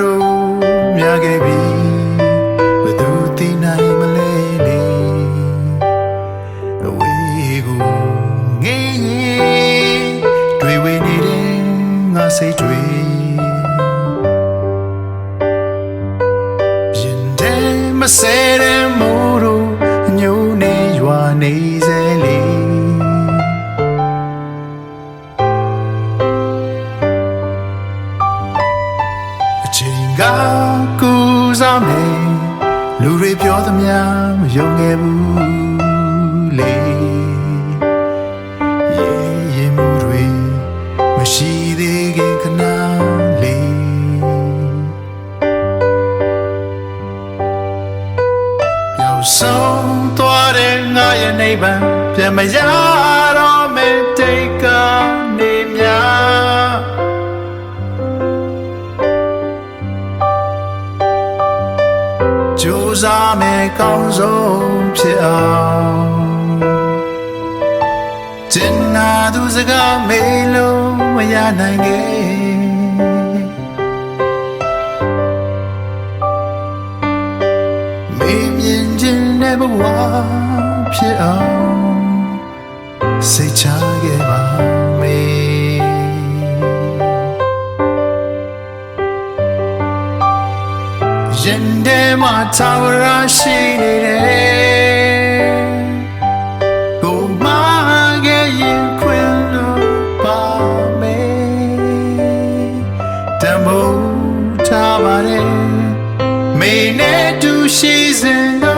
တို့မြခဲ့ပြီဘယ်သူသိနိုင်မလဲလေအဝေးကိုငေးရင်တွေ့ဝေနေတဲ့ငါစိတ်တွေရင်ထဲမဆဲတဲ့မိုးတို့ ချိန်ကကူစားမယ်လူတွေပြောသမျှမယုံခဲ့ဘူးလေရေရင်မှုတွေမရှိသေးခင်ခဏလေးပျောက်ဆုံးသွားတဲ့ငါရဲ့နိဗ္ဗာန်ပြန်မရတော့မယ့်တိတ် ကြိုးစားမယ်ကောင်းဆုံးဖြစ်အောင်ကျင်နာသူစကားမေးလို့မရနိုင်ခဲ့မေးမြင်ခြင်းနဲ့ဘဝဖြစ်အောင်စိတ်ချ ရင်ထဲမှာသာဝရရှိနေတယ်ကိုမခဲ့ရင်ခွင်လို့ပါမေတမို့ထားပါတယ်မေနဲ့တူရှိစဉ်